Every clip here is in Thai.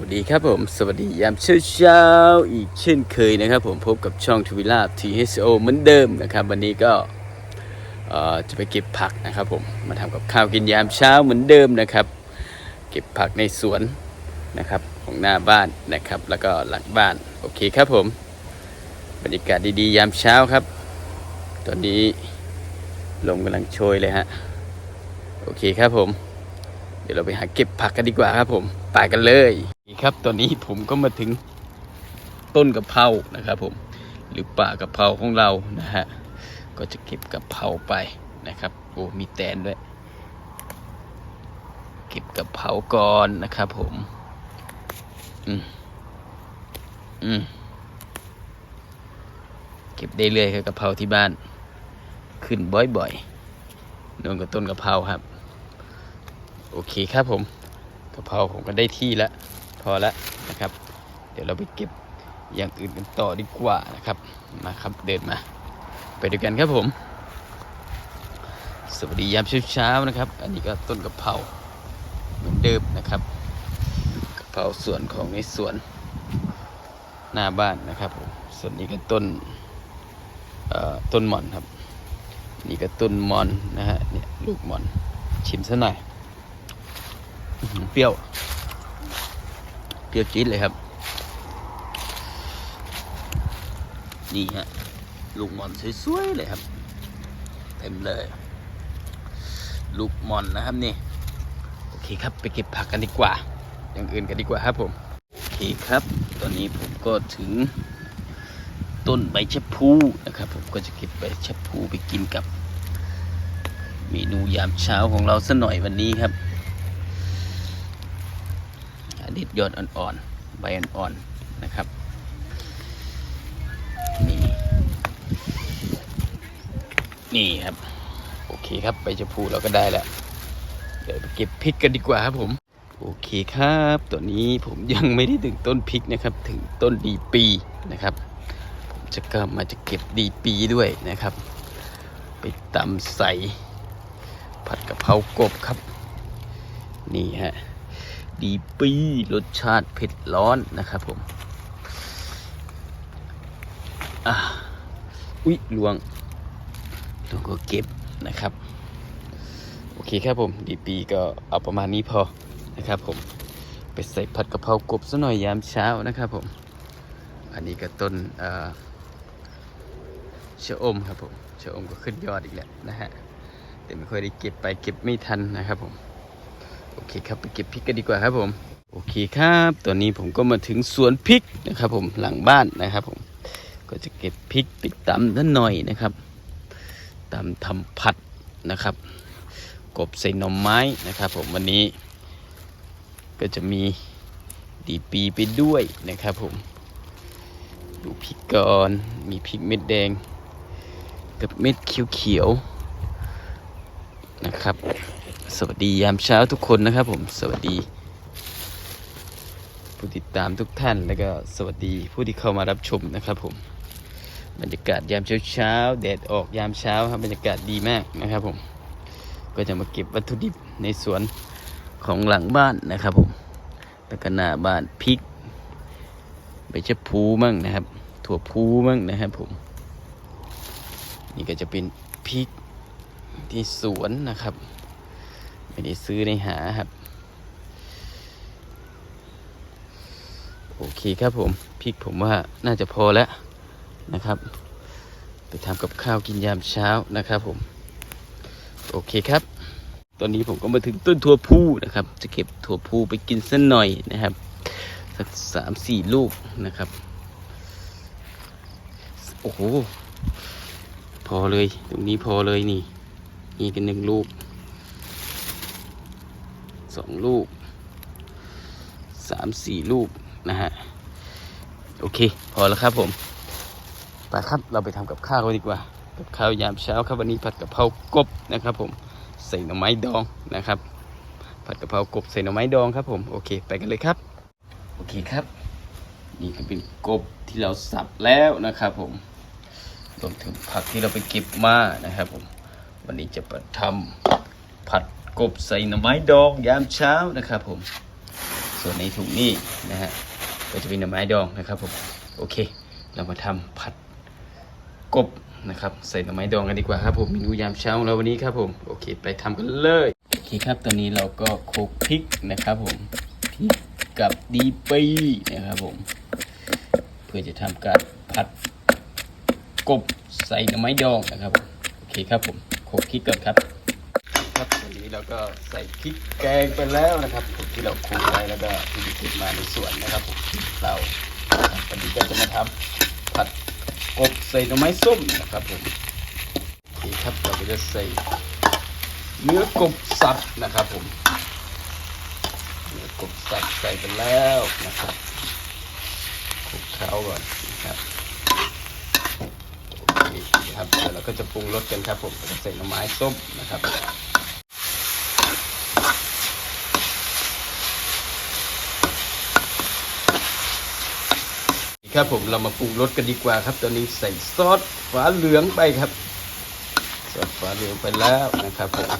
วัสดีครับผม สวัสดียามเช้าเช้าอีกเช่นเคยนะครับผมพบกับช่องทวิลาบ THO เหมือนเดิมนะครับ วันนี้ก็จะไปเก็บผักนะครับผมมาทำกับข้าวกินยามเช้าเหมือนเดิมนะครับ เก็บผักในสวนนะครับของหน้าบ้านนะครับ แล้วก็หลังบ้านโอเคครับผม บรรยากาศดีๆ ยามเช้าครับ ตอนนี้ลมกำลังโชยเลยฮะโอเคครับผม เดี๋ยวเราไปหาเก็บผักกันดีกว่าครับผม ไปกันเลยนี่ครับตอนนี้ผมก็มาถึงต้นกะเพรานะครับผมหรือป่ากะเพราของเรานะฮะก็จะเก็บกะเพราไปนะครับโอ้มีแตนด้วย เก็บกะเพราก่อนนะครับผม อืมอืมเก็บได้เรื่อยครับกะเพราที่บ้าน ขึ้นบ่อยๆนนกับต้นกะเพราครับ โอเคครับผม กะเพราผมก็ได้ที่แล้วพอแล้วนะครับ เดี๋ยวเราไปเก็บอย่างอื่นกันต่อดีกว่านะครับมาครับเดินมา ไปด้วยกันครับผม สวัสดียามเช้าๆนะครับ อันนี้ก็ต้นกะเพราเหมือนเดิมนะครับกะเพราสวนของในสวนหน้าบ้านนะครับผมส่วนนี้ก็ต้นต้นหม่อนครับ นี่ก็ต้นหมอนนะฮะเนี่ยลูกหมอนชิมซะหน่อย เปรี้ยว เปรี้ยวจี๊ดเลยครับ นี่ฮะลูกมอนสวยๆเลยครับ เต็มเลย ลูกมอนนะครับนี่ โอเคครับไปเก็บผักกันดีกว่า อย่างอื่นกันดีกว่าครับผม โอเคครับ ตอนนี้ผมก็ถึงต้นใบชะพูนะครับ ผมก็จะเก็บใบชะพูไปกินกับ เมนูยามเช้าของเราสักหน่อยวันนี้ครับ ด็ดยอดอ่อนๆใบอ่อนๆนะครับนี่นี่ครับ โอเคครับใบชะพูเราก็ได้แล้วเดี๋ยวไปเก็บพริกกันดีกว่าครับผม โอเคครับตัวนี้ผมยังไม่ได้ถึงต้นพริกนะครับ ถึงต้นดีปีนะครับ ผมจะก็มาจะเก็บดีปีด้วยนะครับ ไปตำใส่ผัดกะเพรากบครับ นี่ฮะ ดีปีรสชาติเผ็ดร้อนนะครับผมอะอุ๊ยลวงลวงก็เก็บนะครับ โอเคครับผมดีปีก็เอาประมาณนี้พอนะครับผมไปใส่ผัดกะเพรากบซะหน่อยยามเช้านะครับผม อันนี้ก็ต้นเอ่อชะอมครับผมเชะอมก็ขึ้นยอดอีกแล้วนะฮะแต่ไม่ค่อยได้เก็บไปเก็บไม่ทันนะครับผม โอเคครับไปเก็บพริกกันดีกว่าครับผมโอเคครับตอนนี้ผมก็มาถึงสวนพริกนะครับ ผมหลังบ้านนะครับ ผมก็จะเก็บพริกไปตำนิดหน่อยนะครับตำทำผัดนะครับ กบใส่หน่อไม้นะครับ ผมวันนี้ก็จะมีดีปีไปด้วยนะครับ ผม ดูพริกก่อนมีพริกเม็ดแดง กับเม็ดเขียวๆนะครับ สวัสดียามเช้าทุกคนนะครับผมสวัสดี ผู้ติดตามทุกท่านแล้วก็สวัสดีผู้ที่เข้ามารับชมนะครับผมบรรยากาศยามเช้าเช้าแดดออกยามเช้าครับบรรยากาศดีมากนะครับผมก็จะมาเก็บวัตถุดิบในสวนของหลังบ้านนะครับผมแล้วก็หน้าบ้านพริกใบชะพูมั่งนะครับ ถั่วพูมั่งนะครับผม นี่ก็จะเป็นพริกที่สวนนะครับ ไม่ได้ซื้อในหาครับ โอเคครับผมพริกผมว่าน่าจะพอแล้วนะครับ ไปทำกับข้าวกินยามเช้านะครับผม โอเคครับ ตอนนี้ผมก็มาถึงต้นถั่วพูนะครับ จะเก็บถั่วพูไปกินสักหน่อยนะครับสักสามสี่ลูกนะครับ โอ้โห พอเลย ตรงนี้พอเลยนี่ นี่กันหนึ่งลูก สองลูกสามสี่ลูกนะฮะ โอเค พอแล้วครับผมไปครับเราไปทำกับข้าวกันดีกว่า กับข้าวยามเช้าครับวันนี้ผัดกะเพรากบนะครับผมใส่หน่อไม้ดองนะครับ ผัดกะเพรากบใส่หน่อไม้ดองครับผมโอเค ไปกันเลยครับ โอเคครับ นี่ก็เป็นกบที่เราสับแล้วนะครับผมรวมถึงผักที่เราไปเก็บมานะครับผมวันนี้จะมาทำผัด กบใส่หน่อไม้ดองยามเช้านะครับผม ส่วนในถุงนี่นะฮะก็จะเป็นหน่อไม้ดองนะครับผมโอเค เรามาทำผัดกบนะครับใส่หน่อไม้ดองกันดีกว่าครับผมเมนูยามเช้าของเราวันนี้ครับผมโอเค ไปทำกันเลยโอเคครับตอนนี้เราก็โขลกพริกนะครับผมพริกกับดีปีนะครับผม เพื่อจะทำการผัดกบใส่หน่อไม้ดองนะครับโอเคครับผมโขลกพริกก่อนครับ ครับตอนนี้เราก็ใส่พริกแกงไปแล้วนะครับผมที่เราคลุกไว้แล้วก็ที่เก็บมาในสวนนะครับผมเราวันนี้ก็จะมาทำผัดกบใส่หน่อไม้ส้มนะครับผมโอเคครับเราก็จะใส่เนื้อกบสับนะครับผมเนื้อกบสับใส่ไปแล้วนะครับคลุกเคล้าก่อนนะครับครับเดี๋ยวเราก็จะปรุงรสกันครับผมใส่หน่อไม้ส้มนะครับ ครับผมเรามาปรุงรสกันดีกว่าครับตอนนี้ใส่ซอสฟ้าเหลืองไปครับซอสฟ้าเหลืองไปแล้วนะครับผม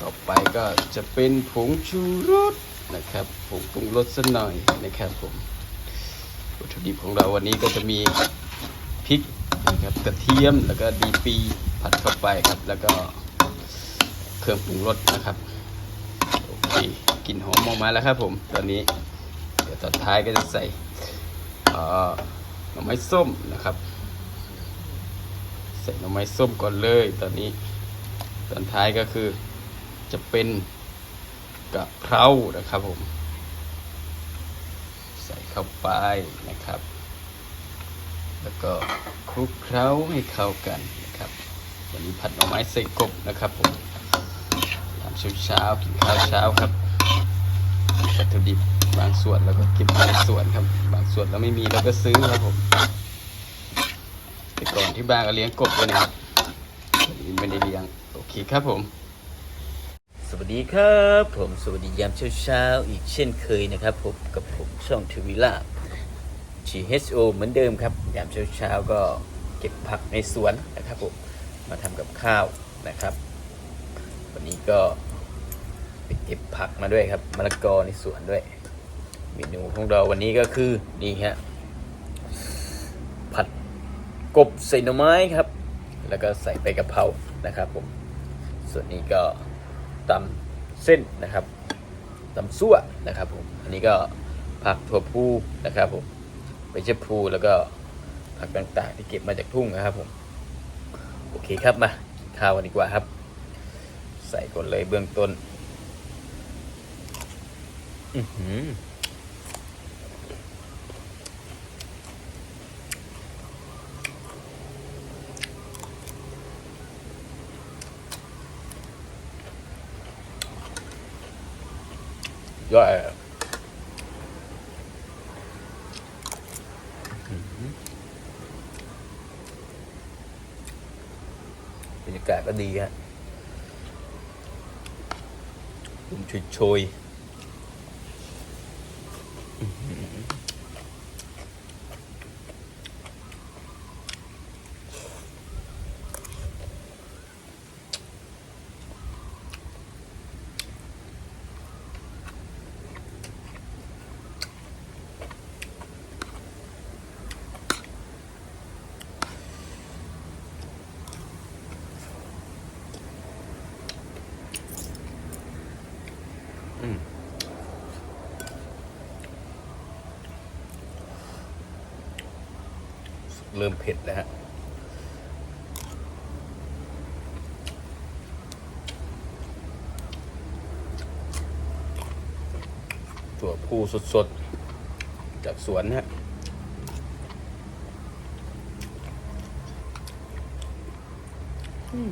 ต่อไปก็จะเป็นผงชูรสนะครับผงปรุงรสสักหน่อยนะครับผมวัตถุดิบของเราวันนี้ก็จะมีพริกนะครับกระเทียมแล้วก็ดีปีผัดเข้าไปครับ แล้วก็เครื่องปรุงรสนะครับโอเคกลิ่นหอมออกมาแล้วครับผมตอนนี้ ดี๋ยวตอนท้ายก็จะใส่หน่อไม้ส้มนะครับ ใส่หน่อไม้ส้มก่อนเลยตอนนี้ ตอนท้ายก็คือจะเป็นกะเพรานะครับผม ใส่เข้าไปนะครับ แล้วก็คลุกเคล้าให้เข้ากันนะครับ วันนี้ผัดหน่อไม้ใส่กบนะครับผมยาเช้าๆกินข้าวเช้าครับวัตถุดิบ บางส่วนเราก็เก็บมาในส่วนครับ บางส่วนเราไม่มีเราก็ซื้อครับผมแต่ก่อนที่บ้านก็เลี้ยงกบเลยนะครับไม่ได้เลี้ยงโอเคครับผมสวัสดีครับผมสวัสดียามเช้าๆอีกเช่นเคยนะครับผมกับผมช่องทวิลา GHO เหมือนเดิมครับ ยามเช้าๆก็เก็บผักในสวนนะครับผมมาทำกับข้าวนะครับ วันนี้ก็ไปเก็บผักมาด้วยครับมะละกอในสวนด้วย เมนูของเราวันนี้ก็คือนี่ฮะผัดกบใส่หน่อไม้ครับ แล้วก็ใส่ใบกะเพรานะครับผมส่วนนี้ก็ตำเส้นนะครับตำซั่วนะครับผมอันนี้ก็ผักถั่วพูนะครับผมใบชะพูแล้วก็ผักต่างๆ ที่เก็บมาจากทุ่งนะครับผมโอเคครับมาข้าวกันดีกว่าครับ ใส่ก่อนเลยเบื้องต้น อือหือ ยอดอะบรรยากาศก็ดีฮะลมโชย เริ่มเผ็ดแล้วฮะตัวผู้สดๆ จากสวนนะฮะอืม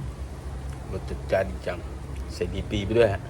รสจัดจ้านจริงจัง ใส่ดีปีไปด้วยฮะ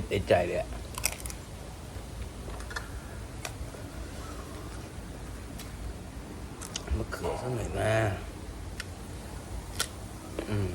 ผ็ดในใจเลยอะมะเขือสักหน่อยนะอืม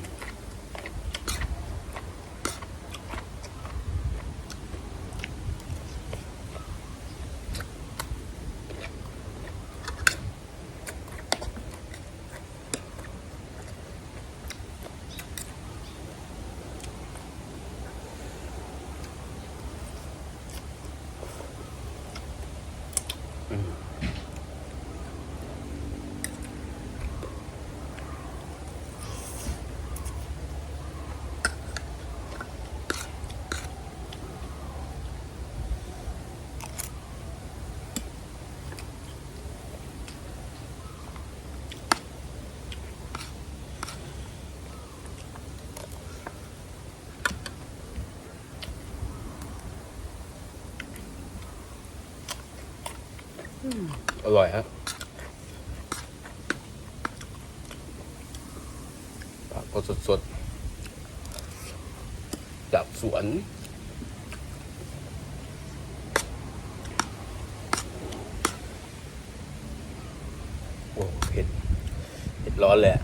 อร่อยฮะผักก็สดๆ จากสวนโอ้เผ็ดเผ็ดร้อนแหละ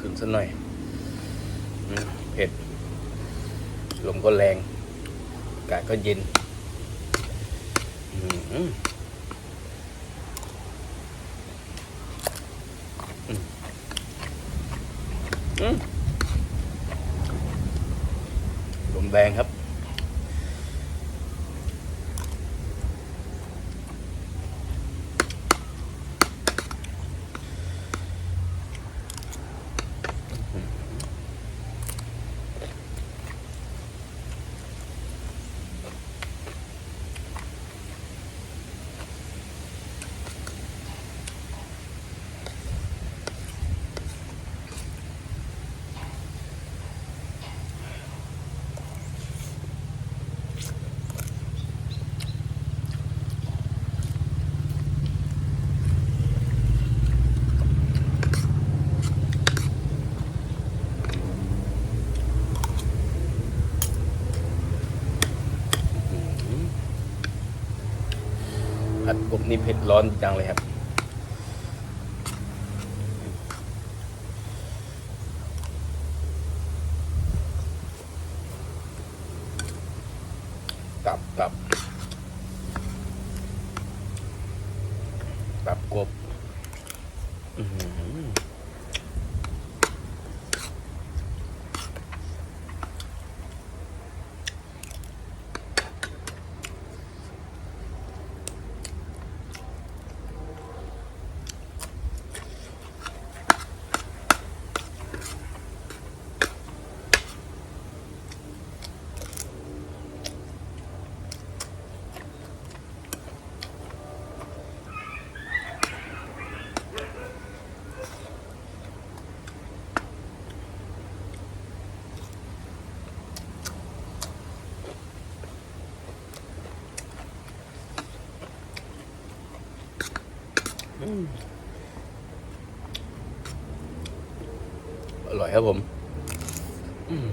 ขึ้น สักหน่อยเผ็ด ลมก็แรงอากาศก็เย็นลมแรงครับ นี่เผ็ดร้อนจังเลยครับ ตับตับตับกบ อื ครับผมอืม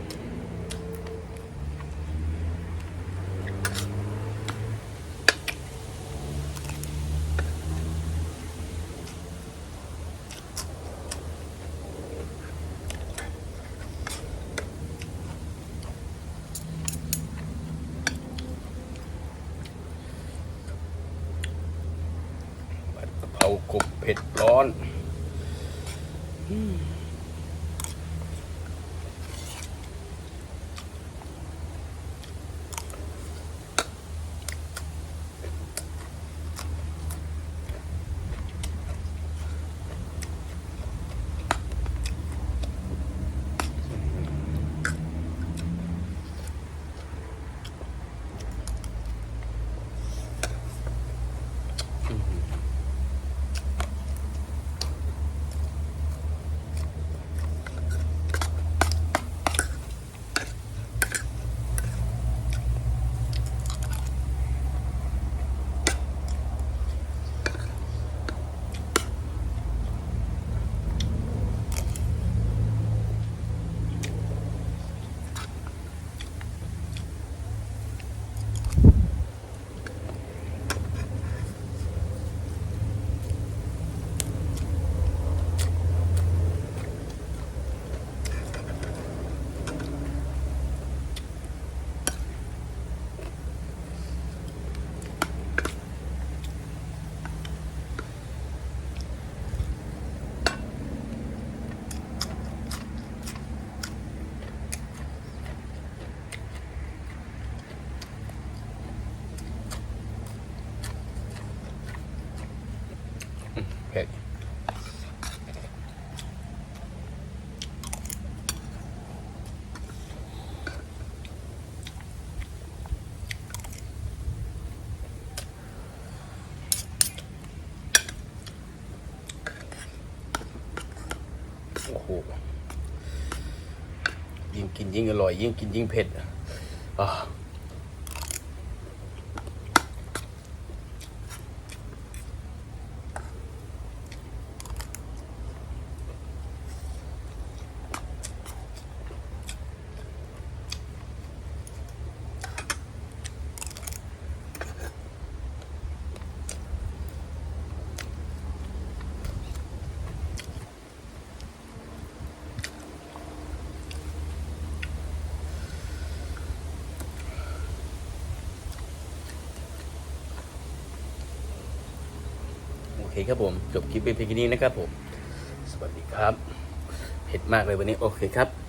ผัดกะเพรากบเผ็ดร้อน ผ็ดโอ้โหยิ่งกินยิ่งอร่อย ยิ่งกินยิ่งเผ็ด โอเคครับผม จบคลิปเป็นเพียงแค่นี้นะครับผม สวัสดีครับ เผ็ดมากเลยวันนี้ โอเคครับ